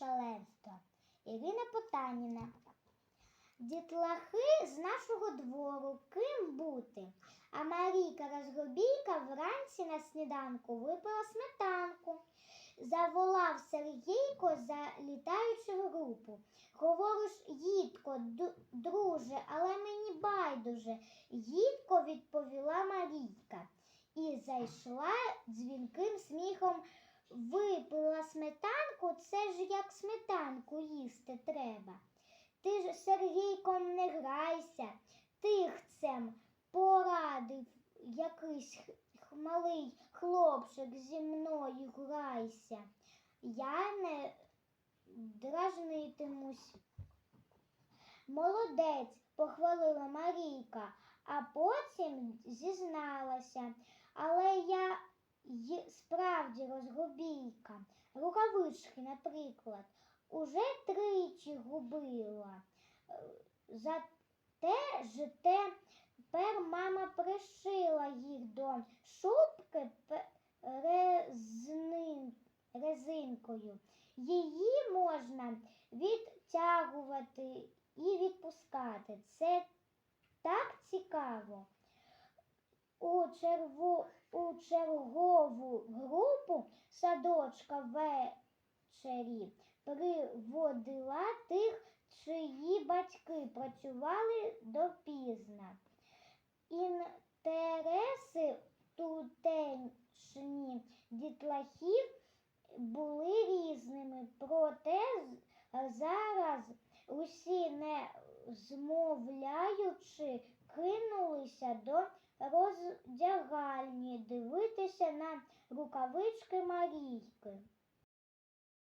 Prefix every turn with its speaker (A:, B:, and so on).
A: чи шаленство. Ірина Потаніна. Дітлахи з нашого двору ким бути? А Марійка Розгробійка вранці на сніданку випила сметанку. Заволав Сергійко за літаючу групу. Говориш, їдко, друже, але мені байдуже. Їдко відповіла Марійка і зайшла дзвінким сміхом. Випила сметанку, це ж як сметанку їсти треба. Ти ж, Сергійком, не грайся, тихцем порадив якийсь малий хлопчик зі мною грайся. Я не дражнитимусь. Молодець, похвалила Марійка, а потім зізналася. Але я справді розгубійка. Рукавички, наприклад, уже тричі губила. Е, Зате ж тепер мама пришила їх до шубки резинкою. Її можна відтягувати і відпускати. Це так цікаво. У, черву, у чергову групу садочка ввечері приводила тих, чиї батьки працювали допізна. Інтереси тутешні дітлахів були різними, проте зараз усі, не змовляючи, кинулися до роздягальні дивитися на рукавички Марійки.